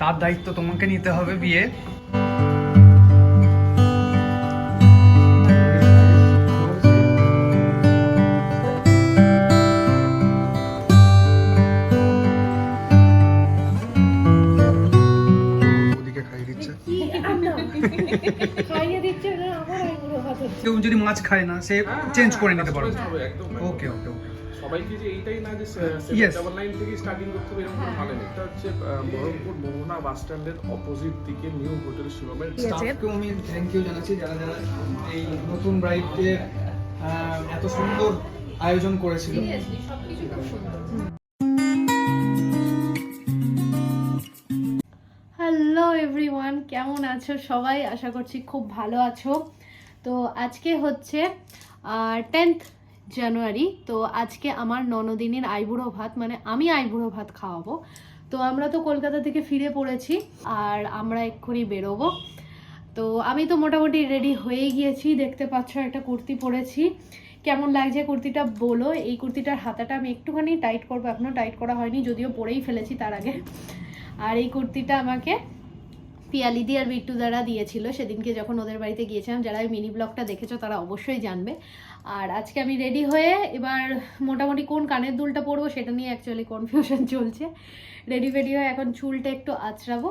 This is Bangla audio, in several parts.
তার দায়িত্ব তোমাকে নিতে হবে বিয়ে। কেউ যদি মাছ খায় না সে চেঞ্জ করে নিতে পারবে। Customize হবে একদম ওকে ওকে ওকে সবাইকে যে এইটাই না যে. ডাবল লাইন থেকে স্টার্টিং করতে হবে এরকম কোনো মানে নেই। এটা হচ্ছে বহরমপুর মোহনা বাস স্ট্যান্ডের অপোজিট দিকে নিউ হোটেল শিরোমের স্টাফকেও আমি থ্যাংক ইউ জানাচ্ছি যারা যারা এই নতুন ব্রাইডদের এত সুন্দর আয়োজন করেছিল। সবকিছু খুব সুন্দর। হ্যালো এভরিওয়ান কেমন আছো সবাই? আশা করছি খুব ভালো আছো। তো আজকে হচ্ছে টেন্থ জানুয়ারি, তো আজকে আমার ননদিনের আইবুড়ো ভাত মানে আমি আইবুড়ো ভাত খাওয়াবো। তো আমরা তো কলকাতা থেকে ফিরে পড়েছি, আর আমরা এক্ষুনি বেরোবো। তো আমি তো মোটামুটি রেডি হয়ে গিয়েছি, দেখতে পাচ্ছ একটা কুর্তি পরেছি। কেমন লাগছে কুর্তিটা বলো, এই কুর্তিটার হাতাটা আমি একটুখানি টাইট করব এখনও টাইট করা হয়নি, যদিও পরেই ফেলেছি তার আগে। আর এই কুর্তিটা আমাকে পিয়ালিদি আর বিট্টু দ্বারা দিয়েছিল। সেদিনকে যখন ওদের বাড়িতে গিয়েছিলাম, যারা এই মিনি ব্লগটা দেখেছ তারা অবশ্যই জানবে। আর আজকে আমি রেডি হয়ে এবার মোটামুটি কোন কানের দুলটা পরবো সেটা নিয়ে অ্যাকচুয়ালি কনফিউশন চলছে। রেডি ফেডি হয়ে এখন চুলটা একটু আঁচড়াবো।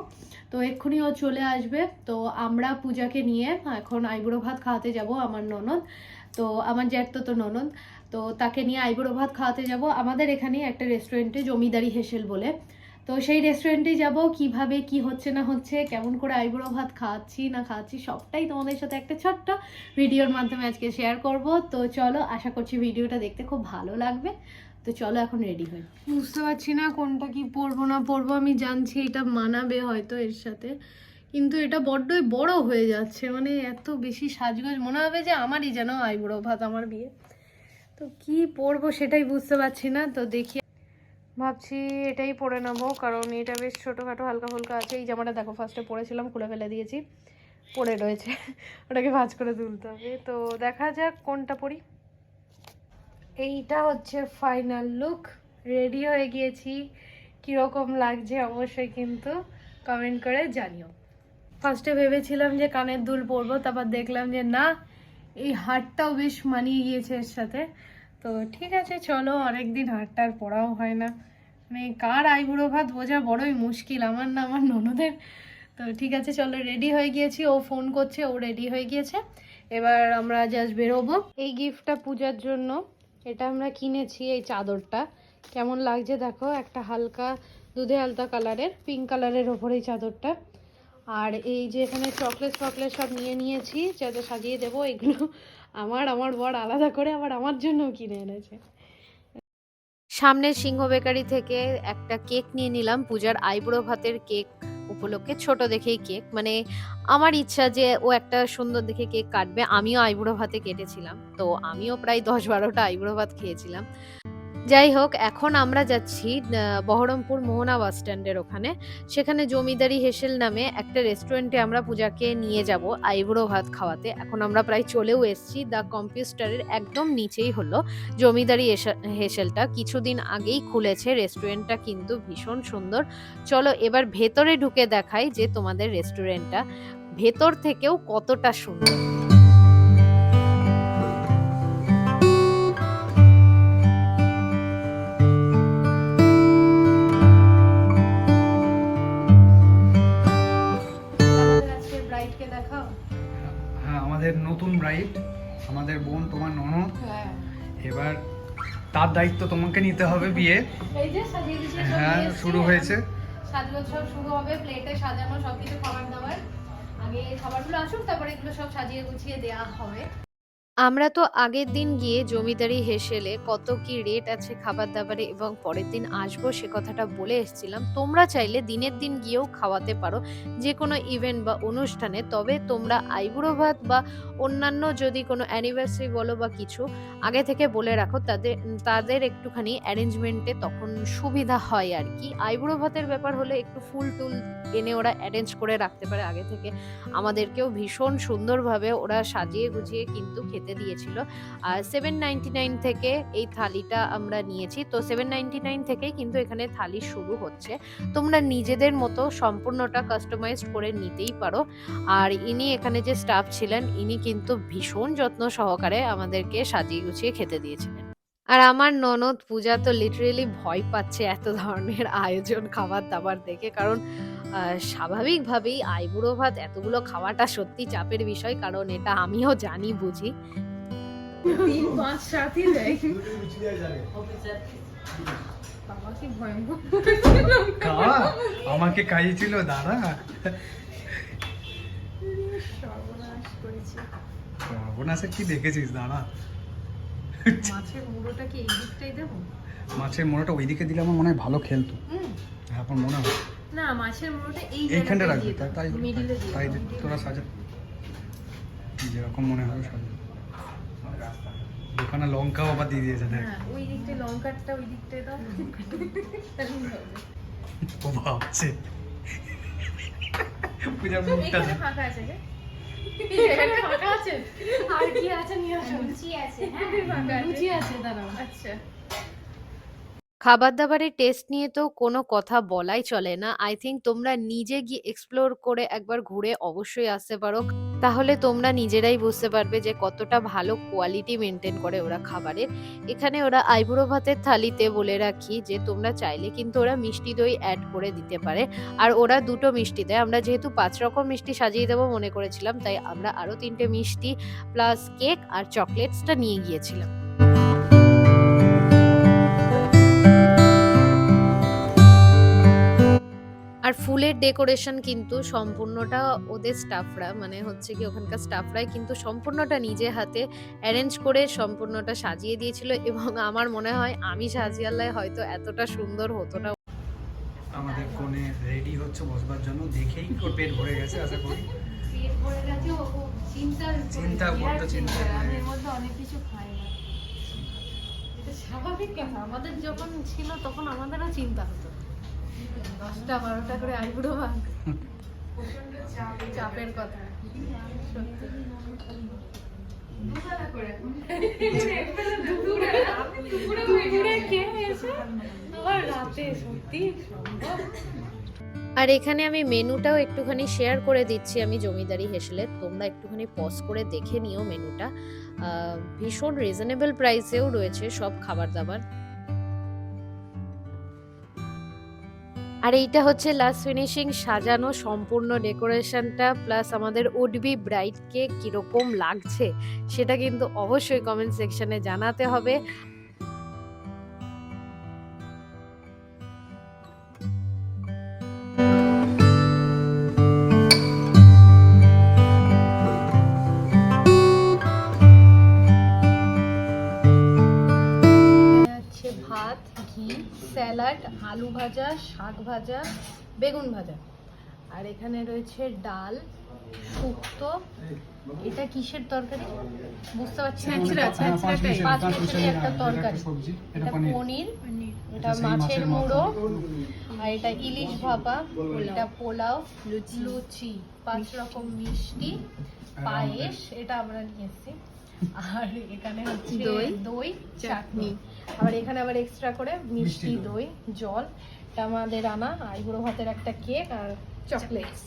তো এক্ষুনি ও চলে আসবে। তো আমরা পূজাকে নিয়ে এখন আইবুড়ো ভাত খাওয়াতে যাব আমার ননদ। তো আমার জ্যাঠ তো ননদ। তো তাকে নিয়ে আইবুড়ো ভাত খাওয়াতে যাব। আমাদের এখানে একটা রেস্টুরেন্টে জমিদারি হেসেল বলে। তো সেই রেস্টুরেন্টে যাব, কীভাবে, কি হচ্ছে না হচ্ছে, কেমন করে আইবুড়ো ভাত খাওয়াচ্ছি না খাওয়াচ্ছি সবটাই তোমাদের সাথে একটা ছোট্ট ভিডিওর মাধ্যমে আজকে শেয়ার করব। তো চলো, আশা করছি ভিডিওটা দেখতে খুব ভালো লাগবে। তো চলো এখন রেডি হই। বুঝতে পারছি না কোনটা কি পরবো, না পরবো, আমি জানছি এটা মানাবে হয়তো এর সাথে। কিন্তু এটা বড্ডই বড় হয়ে যাচ্ছে মানে এত বেশি সাজগোজ, মনে হবে যে আমারই যেন আইবুড়ো ভাত, আমার বিয়ে। তো কি পরবো সেটাই বুঝতে পারছি না, তো দেখি ভাবছি এটাই পরে নেব, কারণ এটা বেশ ছোটোখাটো, হালকা ফুলকা আছে। এই জামাটা দেখো ফার্স্টে পরেছিলাম, খুলে ফেলে দিয়েছি, পরে রয়েছে। ওটাকে ভাঁজ করে তুলতে হবে। তো দেখা যাক কোনটা পরি। এইটা হচ্ছে ফাইনাল লুক রেডি হয়ে গিয়েছি। কীরকম লাগছে অবশ্যই কিন্তু কমেন্ট করে জানিও। ফার্স্টে ভেবেছিলাম যে কানের দুল পরবো, তারপর দেখলাম যে না, এই হারটাও বেশ মানিয়ে গিয়েছে এর সাথে। তো ঠিক আছে, চলো, অনেকদিন হারটা আর পড়াও হয় না। মানে কার আইবুড়ো ভাত বোঝা বড়ই মুশকিল, আমার না আমার ননদের। তো ঠিক আছে, চলো রেডি হয়ে গিয়েছি, ও ফোন করছে, ও রেডি হয়ে গিয়েছে। এবার আমরা জাস্ট বেরোবো। এই গিফটটা পূজার জন্য, এটা আমরা কিনেছি, এই চাদরটা। কেমন লাগছে দেখো, একটা হালকা দুধে আলতা কালারের পিঙ্ক কালারের ওপর এই চাদরটা। আর এই যে এখানে চকলেট ফকলেট সব নিয়ে নিয়েছি, যাতে সাজিয়ে দেবো, এগুলো আমার আমার বর আলাদা করে আবার আমার জন্যও কিনে এনেছে। সামনের সিংহ বেকারি থেকে একটা কেক নিয়ে নিলাম। পূজার আইব্রো ভাতের কেক উপলক্ষে, ছোট দেখেই কেক। মানে আমার ইচ্ছা যে ও একটা সুন্দর দেখে কেক কাটবে। আমিও আইবুড়ো ভাতে কেটেছিলাম। তো আমিও প্রায় দশ বারোটা আইবুড়ো ভাত খেয়েছিলাম। যাই হোক, এখন আমরা যাচ্ছি বহরমপুর মোহনা বাস স্ট্যান্ডের ওখানে। সেখানে জমিদারি হেসেল নামে একটা রেস্টুরেন্টে আমরা পূজাকে নিয়ে যাব, আইবুড়ো ভাত খাওয়াতে। এখন আমরা প্রায় চলেও এসেছি, দ্য কম্পিউটারের একদম নিচেই হলো জমিদারি হেসেলটা। কিছুদিন আগেই খুলেছে, রেস্টুরেন্টটা কিন্তু ভীষণ সুন্দর। চলো এবার ভেতরে ঢুকে দেখাই যে তোমাদের রেস্টুরেন্টটা ভেতর থেকেও কতটা সুন্দর। ব্রাইড আমাদের বোন তোমার ননদ। হ্যাঁ। এবার তার দায়িত্ব তোমাকে নিতে হবে বিয়ে। হ্যাঁ শুরু হয়েছে। সাজগোজ শুরু হবে প্লেটে সাজানো সবকিছু খাবার দাবার। আগে খাবারগুলো আসুক তারপরে এগুলো সব সাজিয়ে গুছিয়ে দেওয়া হবে। আমরা তো আগের দিন গিয়ে জমিদারি হেসেলে কত কি রেট আছে খাবার দাবারে এবং পরের দিন আসব সে কথাটা বলে এসেছিলাম। তোমরা চাইলে দিনের দিন গিয়েও খাওয়াতে পারো যে কোনো ইভেন্ট বা অনুষ্ঠানে। তবে তোমরা আইবুড়ো ভাত বা অন্যান্য যদি কোনো অ্যানিভার্সারি বলো বা কিছু আগে থেকে বলে রাখো, তাদের তাদের একটুখানি অ্যারেঞ্জমেন্টে তখন সুবিধা হয় আর কি। আইবুড়ো ভাতের ব্যাপার হলে একটু ফুল টুল এনে ওরা অ্যারেঞ্জ করে রাখতে পারে আগে থেকে। আমাদেরকেও ভীষণ সুন্দরভাবে ওরা সাজিয়ে গুছিয়ে কিন্তু খেতে খেতে দিয়েছিল। আর সেভেন নাইনটি নাইন থেকে এই থালিটা আমরা নিয়েছি। তো সেভেন নাইনটি নাইন থেকেই কিন্তু এখানে থালি শুরু হচ্ছে। তোমরা নিজেদের মতো সম্পূর্ণটা কাস্টমাইজড করে নিতেই পারো। আর ইনি এখানে যে স্টাফ ছিলেন, ইনি কিন্তু ভীষণ যত্ন সহকারে আমাদেরকে সাজিয়ে গুছিয়ে খেতে দিয়েছিলেন। আর আমার ননদ পূজা তো লিটারেলি ভয় পাচ্ছে এত ধরনের আয়োজন, খাবার দাবার দেখে। কারণ স্বাভাবিকভাবেই আইবুড়ো ভাত এতগুলো খাওয়াটা সত্যি চাপের বিষয় কারণ এটা আমিও জানি বুঝি। তিন পাঁচ সাতই দেয়। আমাকে খাইয়েছিল দাদা সর্বনাশ কি দেখেছিস দাদা মাছের মুড়োটা কি এই দিকটাই দেবো? মাছের মোড়াটা ওইদিকে দিলে আমার মনে হয় ভালো খেলতো। হুম। হ্যাঁ মনে হয়। না মাছের মুড়োটা এই এইখানটা রাখবি তাই তাই মিডিলে তাই তোরা সাজা। যেরকম মনে হয় সাজা। দোকানে লঙ্কাও আবার দিয়ে দিয়েছে দেখ। হ্যাঁ ওই দিকটায় লঙ্কারটা ওই দিকটায় দাও। ও ভাবছে। পূজার মুখটা ফাঁকা আছে রে। ফাঁকা আছে? আর কি আছে নিয়ে আসো? লুচি আছে হ্যাঁ। ফাঁকা লুচি আছে দাঁড়াও। আচ্ছা। খাবার দাবারের টেস্ট নিয়ে তো কোনো কথা বলাই চলে না। আই থিঙ্ক তোমরা নিজে গিয়ে এক্সপ্লোর করে একবার ঘুরে অবশ্যই আসতে পারো। তাহলে তোমরা নিজেরাই বুঝতে পারবে যে কতটা ভালো কোয়ালিটি মেনটেন করে ওরা খাবারের। এখানে ওরা আইবুড়ো ভাতের থালিতে বলে রাখি যে তোমরা চাইলে কিন্তু ওরা মিষ্টি দই অ্যাড করে দিতে পারে। আর ওরা দুটো মিষ্টি দেয়। আমরা যেহেতু পাঁচ রকম মিষ্টি সাজিয়ে দেবো মনে করেছিলাম, তাই আমরা আরও তিনটে মিষ্টি প্লাস কেক আর চকলেটসটা নিয়ে গিয়েছিলাম। আর ফুলের ডেকোরেশন কিন্তু সম্পূর্ণটা ওদের স্টাফরা মানে হচ্ছে কি ওখানকার স্টাফরাই কিন্তু সম্পূর্ণটা নিজে হাতে অ্যারেঞ্জ করে সম্পূর্ণটা সাজিয়ে দিয়েছিল এবং আমার মনে হয় আমি সাজিয়ালায় হয়তো এতটা সুন্দর হতো না আমাদের কোণে রেডি হচ্ছে বসবার জন্য দেখেই ওর পেট ভরে গেছে আশা করি। পেট ভরে গেছে ও চিন্তা চিন্তা করতে চিন্তা আমি এর মধ্যে অনেক কিছু খাই না। এটা স্বাভাবিক কেন? আমাদের যখন ছিল তখন আমাদেরও চিন্তা হতো। দশটা বারোটা করে আইবুড়ো ভাগ চাপের কথা। আর এখানে আমি মেনুটাও একটুখানি শেয়ার করে দিচ্ছি আমি জমিদারি হেসলে তোমরা একটুখানি পজ করে দেখে নিও মেনুটা। ভীষণ রিজনেবল প্রাইসেও রয়েছে সব খাবার দাবার। আর এইটা হচ্ছে লাস্ট ফিনিশিং সাজানো, সম্পূর্ণ ডেকোরেশনটা প্লাস আমাদের উডবি ব্রাইডকে কীরকম লাগছে, সেটা কিন্তু অবশ্যই কমেন্ট সেকশনে জানাতে হবে। স্যালাড আলু ভাজা শাক ভাজা বেগুন ভাজা। আর এখানে রয়েছে ডাল শুক্তো। এটা কিসের তরকারি? বুঝতে পারছি না। হ্যাঁ, পাঁচ মিশালি, একটা তরকারি। এটা পনির। এটা মাছের মাছের মুড়ো। আর এটা ইলিশ ভাপা। এটা পোলাও। লুচি। লুচি। পাঁচ রকম মিষ্টি। পায়েস। এটা আমরা নিয়ে এসেছি। আর এখানে হচ্ছে দই, দই চাটনি। আবার এখানে আবার এক্সট্রা করে মিষ্টি দই। জল এটা আমাদের আনা আইবুড়ো ভাতের একটা কেক আর চকলেটস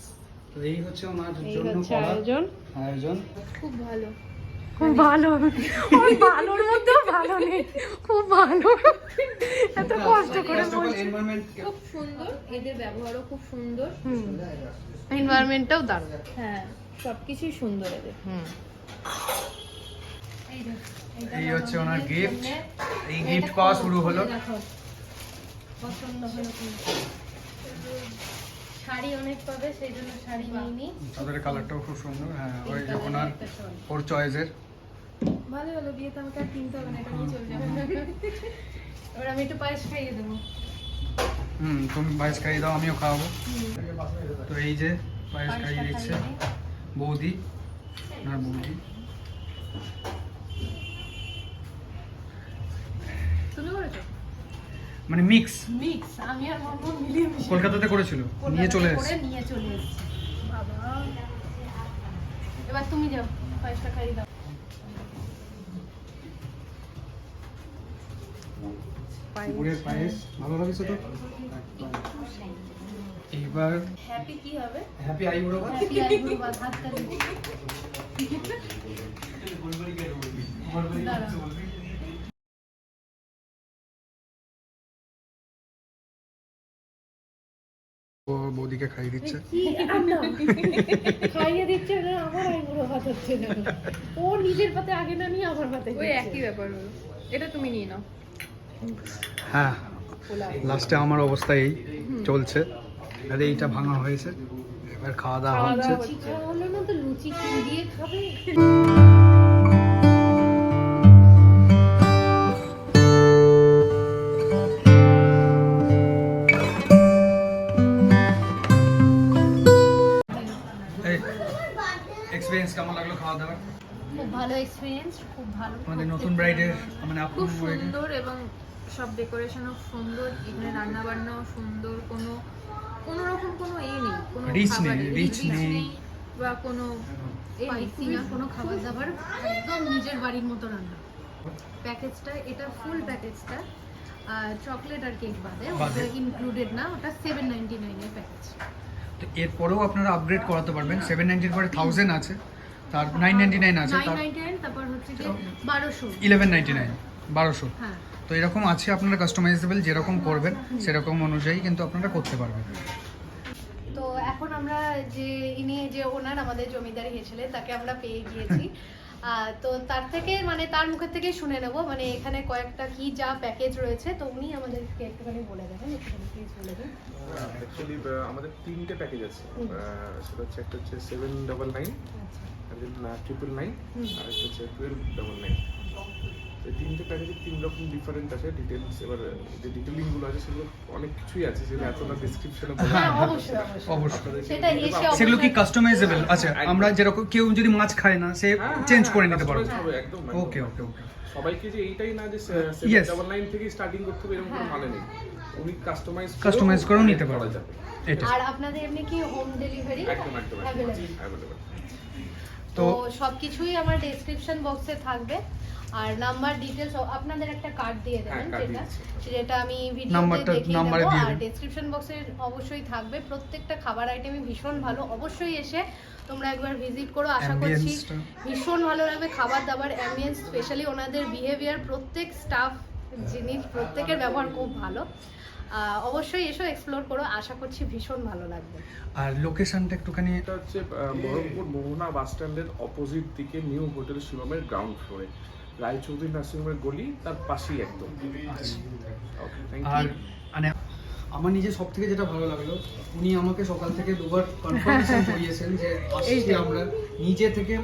এই হচ্ছে এই জন্য আয়োজন। আয়োজন। খুব ভালো। খুব ভালো। ওই ভালোর মধ্যেও ভালো নেই। খুব ভালো। এত কষ্ট করে বলছি। খুব সুন্দর। এদের ব্যবহারও খুব সুন্দর। এনভায়রনমেন্টটাও দারুণ। হ্যাঁ সবকিছুই সুন্দর এদের। হুম। এই হচ্ছে ওনার গিফট এই গিফট পাওয়া শুরু হলো। পছন্দ হলো শাড়ি অনেক পাবে সেই জন্য শাড়ি নিইনি তাদের কালারটাও খুব সুন্দর হ্যাঁ ওই যে ওনার ওর চয়েসের ভালো হলো বিয়েতে আমাকে আর কিনতে হবে না এটা নিয়ে চলে যাবে। এবার আমি একটু পায়েস খাইয়ে দেবো। হুম তুমি পায়েস খাইয়ে দাও আমিও খাওয়াবো। তো এই যে পায়েস খাইয়ে দিচ্ছে বৌদি ওনার বৌদি। মানে মিক্স মিক্স আমি আর মর্মন মিলিয়ে মিশিয়ে কলকাতাতে করেছিল? নিয়ে চলে এসেছে? নিয়ে চলে এসেছে। বাবা। এবার তুমি যাও পায়েসটা খাই দাও। পায়েস ভালো হ্যাপি কি হবে? হ্যাপি আইব্রো হ্যাপি হাত বৌদিকে খাইয়ে দিচ্ছে। খাইয়ে দিচ্ছে না আমার আইবুড়ো ভাত হচ্ছে না। ও নিজের পাতে আগে না নিয়ে আমার পাতে ওই একই ব্যাপার এটা তুমি নিয়ে নাও। হ্যাঁ লাস্টে আমার অবস্থা এই চলছে। আর এইটা ভাঙা হয়েছে। এবার খাওয়া দাওয়া হচ্ছে। খাওয়া হলো না তো লুচি কি দিয়ে খাবে। ভালো এক্সপিরিয়েন্স খুব ভালো। আমাদের নতুন ব্রাইডের মানে খুব সুন্দর এবং সব ডেকোরেশনও সুন্দর এখানে রান্না বান্নাও সুন্দর কোনো কোনো রকম কোনো এ নেই কোনো খাবারে- rich নেই। বা কোনো এ স্পাইসি না কোনো খাবার দাবার একদম নিজের বাড়ির মতো রান্না। প্যাকেজটা এটা ফুল প্যাকেজটা চকলেট আর কেক বাদে বাদে। ওটা ইনক্লুডেড না ওটা সেভেন নাইনটি নাইনের প্যাকেজ তো এরপরেও আপনারা আপগ্রেড করাতে পারবেন সেভেন নাইনটির পরে থাউজেন্ড আছে। তার নাইন নাইনটি নাইন আছে নাইন তার নাইনটি নাইন তারপর হচ্ছে ইলেভেন নাইনটি নাইন বারোশো। হ্যাঁ। তো এরকম আছে আপনারা কাস্টমাইজেবল যেরকম করবেন সেরকম অনুযায়ী কিন্তু আপনারা করতে পারবেন। তো এখন আমরা যে ইনি যে ওনার আমাদের জমিদারি হেসেলে তাকে আমরা পেয়ে গিয়েছি। তো তার থেকে মানে তার মুখের থেকে শুনে নেব মানে এখানে কয়েকটা কি যা প্যাকেজ রয়েছে তো উনি আমাদেরকে একটুখানি বলে দেবেন একটুখানি প্লিজ বলে দিন। অ্যাকচুয়ালি আমাদের তিনটে প্যাকেজ আছে। সেটা হচ্ছে একটা হচ্ছে সেভেন ডাবল নাইন আচ্ছা। ট্রিপল নাইন আর একটা হচ্ছে টুয়েলভ ডাবল নাইন এই তিনটে প্যাকেজের তিন রকম ডিফারেন্ট আছে ডিটেলস এবার যে ডিটেলিংগুলো আছে সেগুলো অনেক কিছুই আছে যেগুলো এত না ডিসক্রিপশনে হ্যাঁ অবশ্যই অবশ্যই। অবশ্যই। সেটা এসে সেগুলো কি কাস্টমাইজেবল আচ্ছা আমরা যেরকম কেউ যদি মাছ খায় না সে হ্যাঁ, চেঞ্জ হ্যাঁ, করে নিতে পারবে। ওকে ওকে ওকে সবাইকে যে এইটাই না যে. ডাবল নাইন থেকে স্টার্টিং করতে হবে এরকম কোনো হ্যাঁ। মানে নেই। উনি কাস্টমাইজ কাস্টমাইজ করেও নিতে পারবে। এটা। আর আপনাদের এমনি কি হোম ডেলিভারি একদম একদম তো সবকিছুই আমার ডেসক্রিপশন বক্সে থাকবে। আর নাম্বার ডিটেলস আপনাদের একটা কার্ড দিয়ে হ্যাঁ, দেবেন যেটা। যেটা আমি ভিডিওতে দেখিয়ে দেবো। আর। ডেসক্রিপশন বক্সে অবশ্যই থাকবে। প্রত্যেকটা খাবার আইটেমই ভীষণ ভালো। অবশ্যই এসে তোমরা একবার ভিজিট করো। আশা করছি ভীষণ ভালো লাগবে খাবার দাবার অ্যাম্বিয়েন্স স্পেশালি ওনাদের বিহেভিয়ার প্রত্যেক স্টাফ জিনিস প্রত্যেকের ব্যবহার খুব ভালো। অবশ্যই এসো এক্সপ্লোর করো আশা করছি ভীষণ ভালো লাগবে। আর লোকেশনটা একটুখানি এটা হচ্ছে বহরমপুর মোহনা বাস স্ট্যান্ডের অপোজিট দিকে নিউ হোটেল শিবমের গ্রাউন্ড ফ্লোরে রায়চৌধুরী নার্সিংহোমের গলি তার পাশেই একদম। ওকে থ্যাংক আর ইউ মানে আমার নিজে সব থেকে যেটা ভালো লাগল উনি আমাকে সকাল থেকে দুবার কনফার্মেশন করিয়েছেন যে আসছি আমরা। নিজে থেকে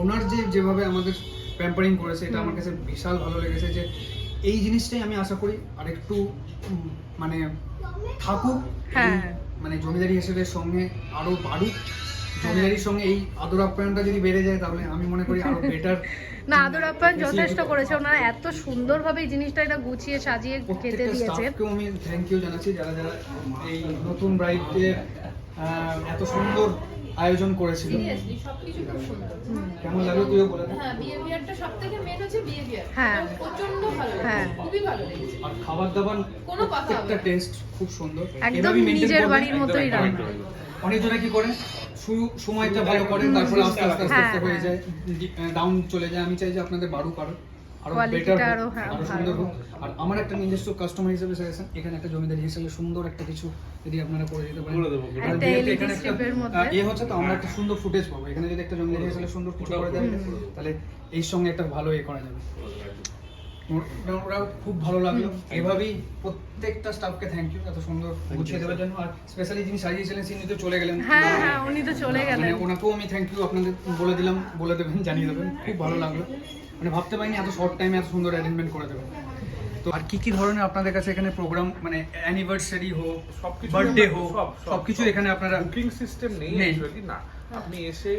ওনার যে যেভাবে আমাদের প্যাম্পারিং করেছে এটা আমার কাছে বিশাল ভালো লেগেছে যে এই জিনিসটাই আমি আশা করি আর একটু মানে থাকুক হ্যাঁ। মানে জমিদারি হিসেবে সঙ্গে আরও বাড়ুক। জমিদারির সঙ্গে এই আদর আপ্যায়নটা যদি বেড়ে যায় তাহলে আমি মনে করি আরও বেটার না আদর আপ্যায়ন যথেষ্ট করেছে। ওনারা এত সুন্দরভাবে এই জিনিসটা এটা গুছিয়ে সাজিয়ে খেতে দিয়েছে আমি থ্যাংক ইউ জানাচ্ছি। যারা যারা এই নতুন ব্রাইডদের এত সুন্দর আয়োজন করেছিল। সিরিয়াসলি সবকিছু খুব সুন্দর। কেমন লাগল তুইও বলে দে। হ্যাঁ বিহেভিয়ারটা সব থেকে মেন হচ্ছে বিহেভিয়ার হ্যাঁ। প্রচণ্ড ভালো হ্যাঁ। খুবই ভালো লেগেছে। আর খাবার দাবার কোনো কথা না। টেস্ট খুব সুন্দর। একদম নিজের বাড়ির মতোই রান্না। অনেকজনে কি করে? শুরু সময়টা ভালো করে তারপরে আস্তে আস্তে আস্তে আস্তে হ্যাঁ, হয়ে যায় ডাউন চলে যায়। আমি চাই যে আপনাদের বাড়ুক আরও। আরও, হ্যাঁ, সুন্দর হোক। হোক। আর আমার একটা নিজস্ব কাস্টমার হিসেবে সাজেশন এখানে একটা জমিদার হিসেবে সুন্দর একটা কিছু যদি আপনারা করে দিতে পারেন। একটা আর যেহেতু LED এখানে একটা, strip-এর মধ্যে। এ হচ্ছে তো আমরা একটা সুন্দর ফুটেজ পাবো। এখানে যদি একটা জমিদারি হিসেবে সুন্দর কিছু করে তাহলে এই সঙ্গে একটা ভালো এ করা যাবে। ওরাও খুব ভালো লাগল। এভাবেই প্রত্যেকটা স্টাফকে থ্যাংক ইউ এত সুন্দর গুছিয়ে দেওয়ার জন্য। আর স্পেশালি যিনি সাজিয়েছিলেন তিনি তো চলে গেলেন। হ্যাঁ হ্যাঁ উনি তো চলে মানে গেলেন। ওনাকেও আমি থ্যাংক ইউ আপনাদের বলে দিলাম বলে দেবেন জানিয়ে দেবেন। খুব ভালো লাগল। মানে ভাবতে পারিনি এত শর্ট টাইমে এত সুন্দর অ্যারেঞ্জমেন্ট করে দেবেন। তো আর কি কি ধরনের আপনাদের কাছে এখানে প্রোগ্রাম মানে অ্যানিভার্সারি হোক সবকিছু বার্থডে হোক সব, সব, সবকিছু এখানে আপনারা বুকিং সিস্টেম নেই নেই। না। আপনি এসে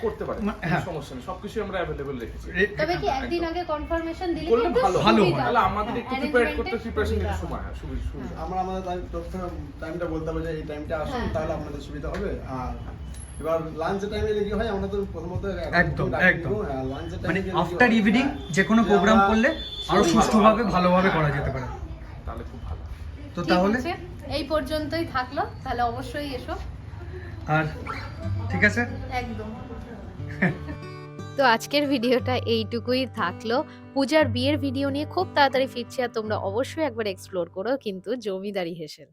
করতে পারেন মা- হ্যাঁ। সমস্যা নেই সবকিছু আমরা অ্যাভেলেবল রেখেছি। তবে কি একদিন আগে কনফার্মেশন দিলে করলে ভালো ভালো হয়। তাহলে আমাদের একটু হ্যাঁ, প্রিপেয়ার করতে প্রিপারেশন নিতে সময় হয় সুবিধা। আমরা আমাদের টাইমটা বলতে হবে যে এই টাইমটা আসুন হ্যাঁ। তাহলে আপনাদের সুবিধা হবে। আর এবার লাঞ্চের টাইমে কি হয় আমরা তো প্রথমত একদম, একদম। লাঞ্চের মানে আফটার ইভিনিং যে কোনো প্রোগ্রাম করলে আরও সুষ্ঠুভাবে ভালোভাবে করা যেতে পারে। তাহলে খুব ভালো। তো তাহলে এই পর্যন্তই থাকল। তাহলে অবশ্যই এসো। আর ঠিক আছে? একদম। তো আজকের ভিডিওটা এইটুকুই থাকল। পূজার বিয়ের ভিডিও নিয়ে খুব তাড়াতাড়ি ফিরছি আর তোমরা অবশ্যই একবার এক্সপ্লোর করো, কিন্তু জমিদারি হেসেল।